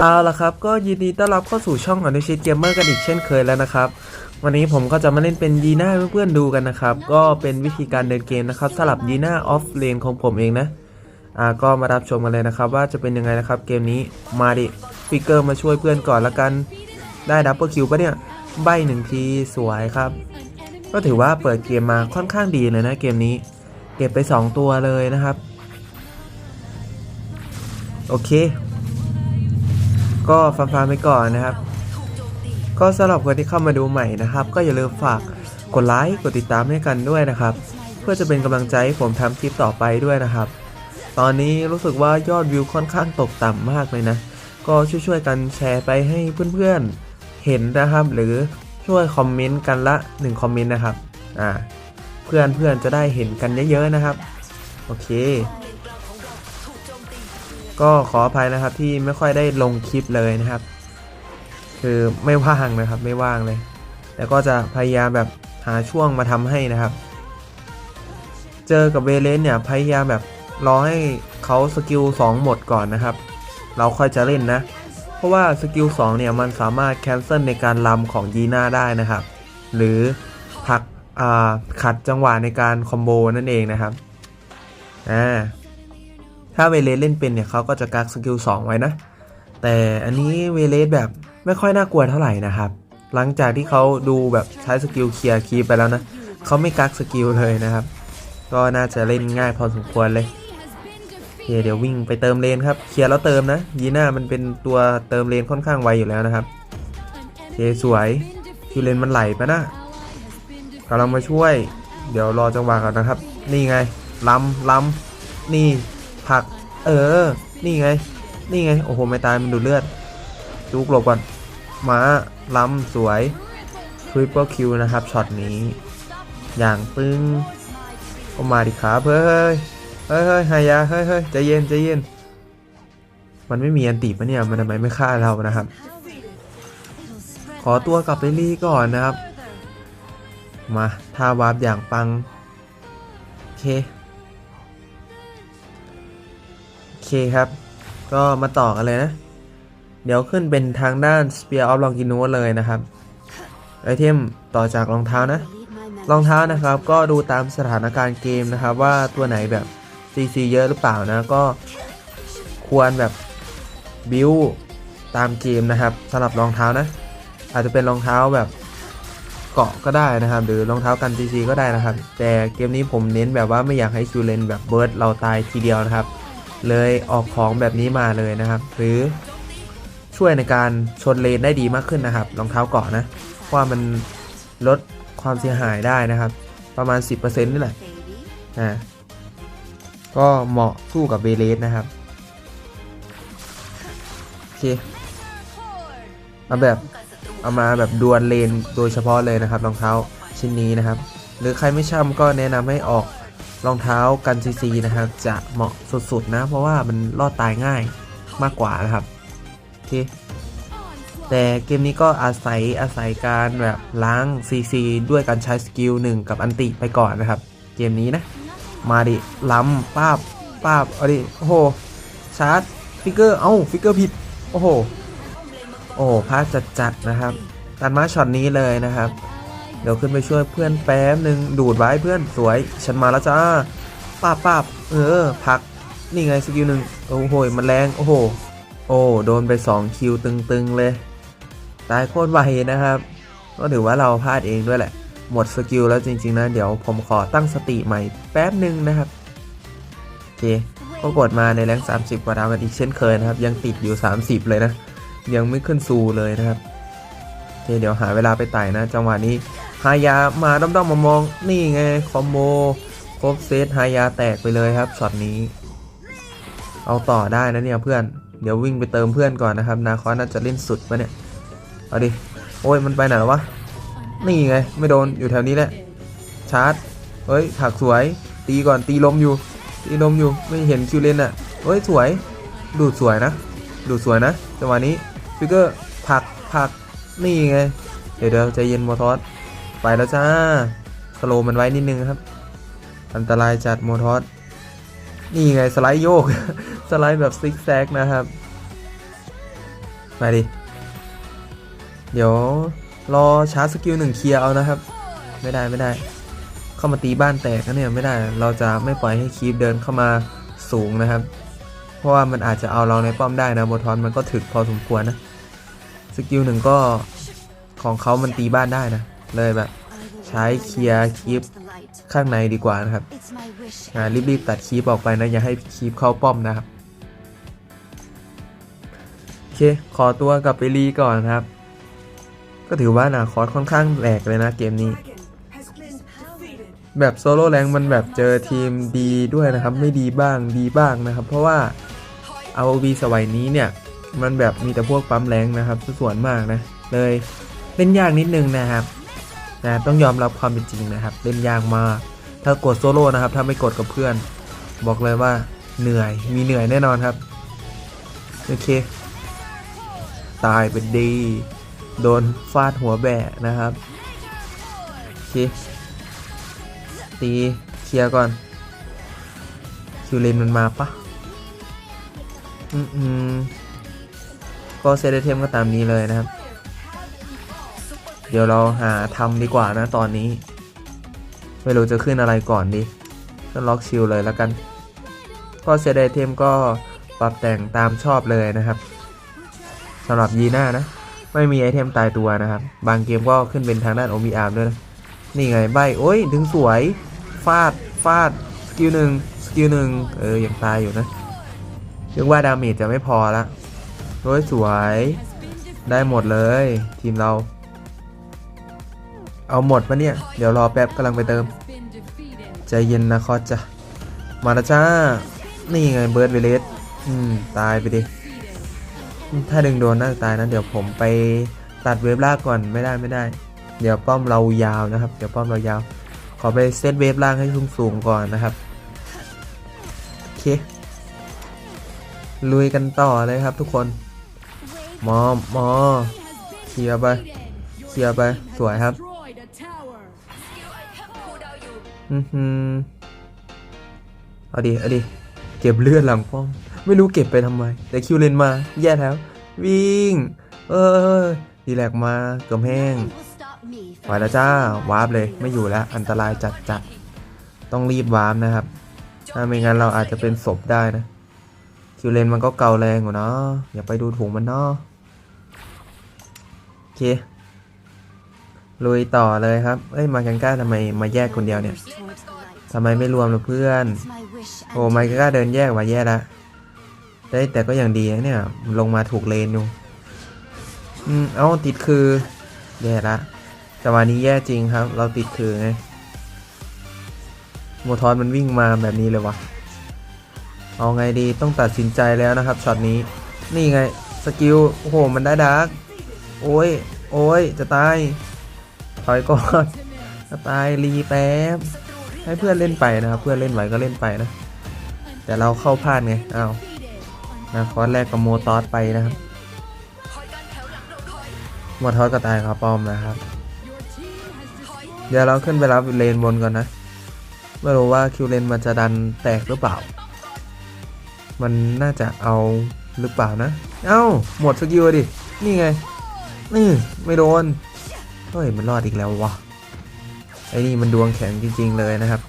เอาละครับก็ยินดีต้อนรับเข้าสู่ช่องอนุชิตเกมเมอร์กันอีกเช่นเคยแล้วนะครับ วันนี้ผมก็จะมาเล่นเป็นยีน่าเพื่อนๆดูกันนะครับ ก็เป็นวิธีการเดินเกมนะครับสลับยีน่าออฟเลนของผมเองนะอ่าก็มารับชมกันเลยนะครับว่าจะเป็นยังไงนะครับเกมนี้มาดิฟิกเกอร์มาช่วยเพื่อนก่อนละกันได้ดับเบิลคิวปะเนี่ยใบหนึ่งทีสวยครับ ก็ถือว่าเปิดเกมมาค่อนข้างดีเลยนะเกมนี้ เก็บไป 2 ตัวเลยนะครับ โอเค ก็ฟังฟังๆไปก่อนนะครับ ก็สำหรับคนที่เข้ามาดูใหม่นะครับ ก็อย่าลืมฝากกดไลค์กดติดตามให้กันด้วยนะครับ เพื่อจะเป็นกำลังใจให้ผมทำคลิปต่อไปด้วยนะครับ ตอนนี้รู้สึกว่ายอดวิวค่อนข้างตกต่ำมากเลยนะ ก็ช่วยๆกันแชร์ไปให้เพื่อนๆเห็นนะครับ หรือช่วยคอมเมนต์กันละ1คอมเมนต์นะครับอ่าเพื่อนๆจะได้เห็นกันเยอะๆนะครับ โอเค ก็ขออภัยนะครับที่ไม่ค่อยได้ลงคลิปเลยนะครับ คือไม่ว่างนะครับไม่ว่างเลยแต่ก็จะพยายามแบบหาช่วงมาทำให้นะครับ เจอกับเวเลนเนี่ยพยายามแบบรอให้เขาสกิล2หมดก่อนนะครับ เราค่อยจะเล่นนะ เพราะว่าสกิล2เนี่ยมันสามารถแคนเซิลในการลำของยีน่าได้นะครับ หรือผักขัดจังหวะในการคอมโบนั่นเองนะครับอ่า ถ้าเวเลสเล่นเป็นเนี่ยเขาก็จะกักสกิล2ไว้นะ แต่อันนี้เวเลสแบบไม่ค่อยน่ากลัวเท่าไหร่นะครับ หลังจากที่เขาดูแบบใช้สกิลเคลียร์คีไปแล้วนะเขาไม่กักสกิลเลยนะครับ ก็น่าจะเล่นง่ายพอสมควรเลยเดี๋ยววิ่งไปเติมเลนครับเคลียร์แล้วเติมนะยีน่ามันเป็นตัวเติมเลนค่อนข้างไวอยู่แล้วนะครับเคสวยคิวเลนมันไหลไปนะกำลังมาช่วย เดี๋ยวรอจังหวะก่อนนะครับ นี่ไงล้ำล้ำนี่ ผัก เออ นี่ไง นี่ไง โอ้โห ไม่ตาย มันดูดเลือดจุกหลบก่อนมาล้ำสวยทริปเปิลคิวนะครับ ช็อตนี้ อย่างปึ้งเอามาดิครับเฮ้ย เฮ้ยเฮ้ยหายา เฮ้ยเฮ้ยใจเย็นใจเย็น มันไม่มีอันติปะเนี่ย มันทำไมไม่ฆ่าเรานะครับ ขอตัวกลับไปรีก่อนนะครับ มาท่าวาร์ปอย่างปัง โอเค เคครับ ก็มาต่อกันเลยนะ เดี๋ยวขึ้นเป็นทางด้าน Spear of Longinus เลยนะครับ ไอเทมต่อจากรองเท้านะ รองเท้านะครับก็ดูตามสถานการณ์เกมนะครับ ว่าตัวไหนแบบ CC เยอะหรือเปล่านะ ก็ควรแบบบิวตามเกมนะครับสำหรับรองเท้านะ อาจจะเป็นรองเท้าแบบเกาะก็ได้นะครับ หรือรองเท้ากัน CC ก็ได้นะครับ แต่เกมนี้ผมเน้นแบบว่าไม่อยากให้คิวเลนแบบเบิร์ดเราตายทีเดียวนะครับ เลยออกของแบบนี้มาเลยนะครับ หรือช่วยในการชนเลนได้ดีมากขึ้นนะครับรองเท้าเกาะนะเพราะว่ามันลดความเสียหายได้นะครับ ประมาณ 10%นี่แหละอ่าก็เหมาะสู้กับเบเลสนะครับ โอเคเอาแบบเอามาแบบดวลเลนโดยเฉพาะเลยนะครับรองเท้าชิ้นนี้นะครับ หรือใครไม่ช่ำก็แนะนำให้ออก รองเท้ากันซีซีนะครับจะเหมาะสุดๆนะ เพราะว่ามันรอดตายง่ายมากกว่านะครับโอเคแต่เกมนี้ก็อาศัยอาศัยการแบบล้าง CC ด้วยการใช้สกิลหนึ่งกับอันติไปก่อนนะครับ เกมนี้นะ มาดิล้ำป้าบป้าบเอาดิโอ้โหชาร์จฟิกเกอร์เอ้าฟิกเกอร์ผิดโอ้โหโอ้โหพลาดจัดๆนะครับตัดมาช็อตนี้เลยนะครับ เดี๋ยวขึ้นไปช่วยเพื่อนแป๊บหนึ่งดูดไว้เพื่อนสวย ฉันมาแล้วจ้าป้าบป้าบเออพักนี่ไงสกิลหนึ่งโอ้โหมันแรงโอ้โหโอ้โดนไป 2 คิวตึงๆ เลย ตายโคตรไวนะครับ ก็ถือว่าเราพลาดเองด้วยแหละ หมดสกิลแล้วจริง ๆ นะ เดี๋ยวผมขอตั้งสติใหม่แป๊บหนึ่งนะครับ โอเค ก็กดมาในแรง 30 กว่าดาวกันอีกเช่นเคยนะครับ ยังติดอยู่ 30 เลยนะ ยังไม่ขึ้นซูเลยนะครับ โอเค เดี๋ยวหาเวลาไปไต่นะ จังหวะนี้ ฮายามาด้อมๆมองๆนี่ไงคอมโบครบเซตฮายาแตกไปเลยครับช็อตนี้ เอาต่อได้นะเนี่ยเพื่อนเดี๋ยววิ่งไปเติมเพื่อนก่อนนะครับ นาคอสน่าจะเล่นสุดปะเนี่ยเอาดิโอ้ยมันไปไหนแล้ววะนี่ไงไม่โดนอยู่แถวนี้แหละชาร์จเฮ้ยผักสวยตีก่อนตีลมอยู่ตีลมอยู่ไม่เห็นคิวเลนอะเฮ้ยสวยดูดสวยนะ ดูดสวยนะจังหวะนี้ฟิกเกอร์ผักผักนี่ไง เดี๋ยวเดี๋ยวใจเย็นมอทอส ไปแล้วจ้าสโลว์มันไว้นิดนึงครับ อันตรายจัดมทอสนี่ไงสไลด์โยก สไลด์แบบซิกแซกนะครับ มาดิ เดี๋ยวรอชาร์จสกิลหนึ่งเคลียร์เอานะครับ ไม่ได้ไม่ได้ เข้ามาตีบ้านแตกนะเนี่ยไม่ได้ เราจะไม่ปล่อยให้คีปเดินเข้ามาสูงนะครับ เพราะว่ามันอาจจะเอาเราในป้อมได้นะโบทอนมันก็ถึกพอสมควรนะ สกิลหนึ่งก็ของเขามันตีบ้านได้นะ เลยแบบ ใช้เคลียร์คีปข้างในดีกว่านะครับอ่ารีบๆตัดคีปออกไปนะ อย่าให้คีปเข้าป้อมนะครับโอเค ขอตัวกลับไปรีก่อนครับ ก็ถือว่านาคอสค่อนข้างแหลกเลยนะเกมนี้ แบบโซโล่แรงมันแบบเจอทีมดีด้วยนะครับ ไม่ดีบ้างดีบ้างนะครับ เพราะว่า ROV สมัยนี้เนี่ย มันแบบมีแต่พวกปั๊มแรงนะครับส่วนมากนะ เลยเล่นยากนิดนึงนะครับ นะต้องยอมรับความเป็นจริงนะครับ เล่นยากมาก ถ้ากดโซโล่นะครับ ถ้าไม่กดกับเพื่อน บอกเลยว่าเหนื่อย มีเหนื่อยแน่นอนครับ โอเค ตายเป็นดี โดนฟาดหัวแบะนะครับ โอเค ตีเคลียร์ก่อน คิวเลนมันมาปะอืมอืมก็เซตไอเทมก็ตามนี้เลยนะครับ ดี๋ยวเราหาทำดีกว่านะตอนนี้ ไม่รู้จะขึ้นอะไรก่อนดีก็ล็อกชิลเลยแล้วกันก็เซตไอเทมก็ปรับแต่งตามชอบเลยนะครับสำหรับยีน่านะ ไม่มีไอเทมตายตัวนะครับ บางเกมก็ขึ้นเป็นทางด้านโอมีอาร์มด้วยนะนี่ไงใบโอ้ยถึงสวยฟาดฟาดสกิลหนึ่งสกิลหนึ่งเออยังตายอยู่นะนึกว่าดาเมจจะไม่พอละโอ้ยสวยได้หมดเลย ทีมเรา เอาหมดปะเนี่ย เดี๋ยวรอแป๊บกำลังไปเติม ใจเย็นนะคอจ้ะ มาล้วจ้า นี่ไงเบิร์ดเวเลสอืม ตายไปดิ ถ้าดึงโดนน่าจะตายนะ เดี๋ยวผมไปตัดเวฟลากก่อนไม่ได้ไม่ได้ เดี๋ยวป้อมเรายาวนะครับ เดี๋ยวป้อมเรายาว ขอไปเซตเวฟล่างให้สูงสูงๆก่อนนะครับ โอเค ลุยกันต่อเลยครับทุกคน มอมมอเคลียไปเคลียไป สวยครับ อือหือเอาดิ เอาดิ เก็บเลือดหลังป้อม ไม่รู้เก็บไปทำไม แต่คิวเลนมา แย่แล้ว วิ่ง เออดีแลกมาเกือบแห้งไปแล้วจ้าวาร์ปเลย ไม่อยู่แล้ว อันตรายจัดจัดต้องรีบวาร์ปนะครับ ถ้าไม่งั้นเราอาจจะเป็นศพได้นะ คิวเลนมันก็เกาแรงอยู่เนาะ อย่าไปดูถูกมันเนาะ โอเค ลุยต่อเลยครับ เอ้ย มากันก้าทำไมมาแยกคนเดียวเนี่ยทำไมไม่รวมล่ะเพื่อน โอ้มากันก้าเดินแยกมาแย่ละได้แต่ก็อย่างดีนะเนี่ย ลงมาถูกเลนอยู่อืม เอ้า ติดคือ แย่ละจังหวะนี้แย่จริงครับ เราติดคือไง โมทอนมันวิ่งมาแบบนี้เลยวะเอาไงดีต้องตัดสินใจแล้วนะครับช็อตนี้ นี่ไง สกิล โอ้โห มันได้ดาร์กโอ้ย โอ้ย จะตาย ถอยก่อนตายรีแป๊บให้เพื่อนเล่นไปนะครับ เพื่อนเล่นไหวก็เล่นไปนะ แต่เราเข้าพลาดไงอ้าวนะคอร์สแรกกับโมตอสไปนะครับโมดทอสก็ตายครับป้อมนะครับ เดี๋ยวเราขึ้นไปรับเลนบนก่อนนะไม่รู้ว่าคิวเลนมันจะดันแตกหรือเปล่า มันน่าจะเอาหรือเปล่านะ เอ้า หมดสกิลดิ นี่ไงนี่ไม่โดน เฮ้ยมันรอดอีกแล้ววะไอ้นี่มันดวงแข็งจริง ๆ เลยนะครับ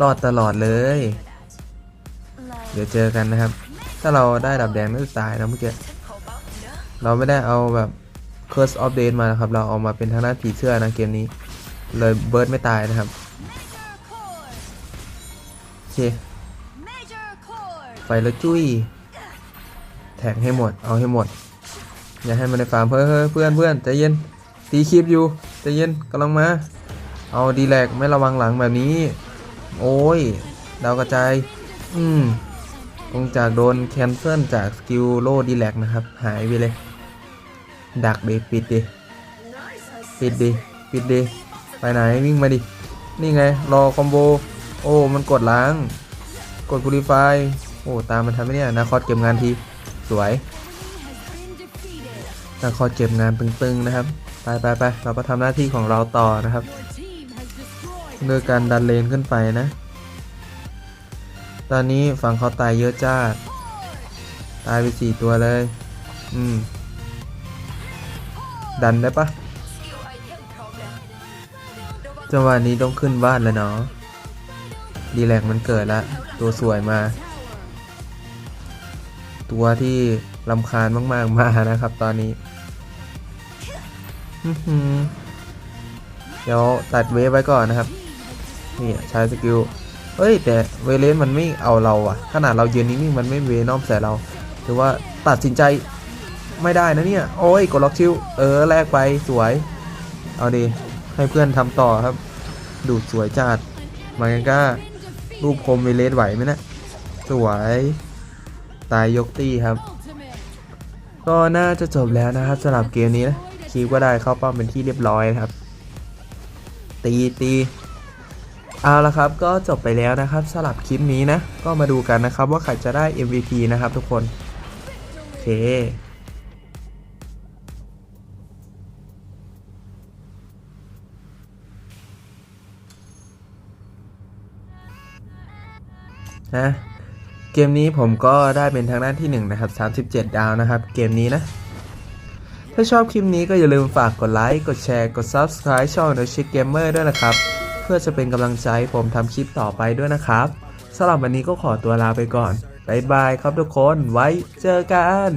รอดตลอดเลย เดี๋ยวเจอกันนะครับ ถ้าเราได้ดับแดงน่ตายนะเมื่อกี้เราไม่ได้เอาแบบ Curse of Date มานะครับ เราเอามาเป็นทางด้านผีเสื้อนะเกมนี้ เลยเบิร์ดไม่ตายนะครับโอเคไฟแล้วจุ้ยแท็กให้หมด เอาให้หมด อย่าให้มันในฟาร์มเฮ้ยเฮ้ยเพื่อนเพื่อนใจเย็นตีคลิปอยู่ใจเย็นกำลังมาเอาดีแลกไม่ระวังหลังแบบนี้ โอ้ยดาวกระจายอืมคงจากโดนแคนเซิลจากสกิลโลดีแลกนะครับ หายไปเลย ดักดิปิดดิปิดดิปิดดิไปไหนวิ่งมาดิ นี่ไง รอคอมโบ โอ้ มันกดล้าง กดพูลิฟายโอ้ ตามมันทำไหมเนี่ยนาคอสเก็บงานที สวย นาคอเก็บงานตึงๆนะครับ ไปไปไปเราก็ทำหน้าที่ของเราต่อนะครับด้วยการดันเลนขึ้นไปนะ ตอนนี้ฝั่งเขาตายเยอะจ้า ตายไปสี่ตัวเลย อืม ดันได้ปะจังหวะนี้ต้องขึ้นบ้านแล้วเนาะ ดีแลกมันเกิดละ ตัวสวยมา ตัวที่ลำคาญมากๆมานะครับตอนนี้ เดี๋ยวตัดเวฟไว้ก่อนนะครับ นี่ใช้สกิลเฮ้ย แต่เวเลนมันไม่เอาเราอะขนาดเรายืนนิ่งๆมันไม่เวนอมใส่เราถือว่าตัดสินใจไม่ได้นะเนี่ย โอ้ยกดล็อกชิวเออแลกไปสวย เอาดีให้เพื่อนทำต่อครับ ดูดสวยจัดมากันก้ารูปคมเวเลสไหวไหมนะ สวย ตายยกตีครับ ก็น่าจะจบแล้วนะครับสำหรับเกมนี้นะคีบก็ได้เข้าเป้าเป็นที่เรียบร้อยนะครับ ตีตีเอาละครับก็จบไปแล้วนะครับสำหรับคลิปนี้นะ ก็มาดูกันนะครับว่าใครจะได้ MVP นะครับทุกคน โอเคนะ เกมนี้ผมก็ได้เป็นทางด้านที่1นะครับ37 ดาวนะครับ เกมนี้นะ ถ้าชอบคลิปนี้ก็อย่าลืมฝากกดไลค์กดแชร์กด Subscribe ช่อง The Chick Gamer ด้วยนะครับ เพื่อจะเป็นกำลังใจใผมทำคลิปต่อไปด้วยนะครับสำหรับวันนี้ก็ขอตัวลาไปก่อนบายบายครับทุกคนไว้เจอกัน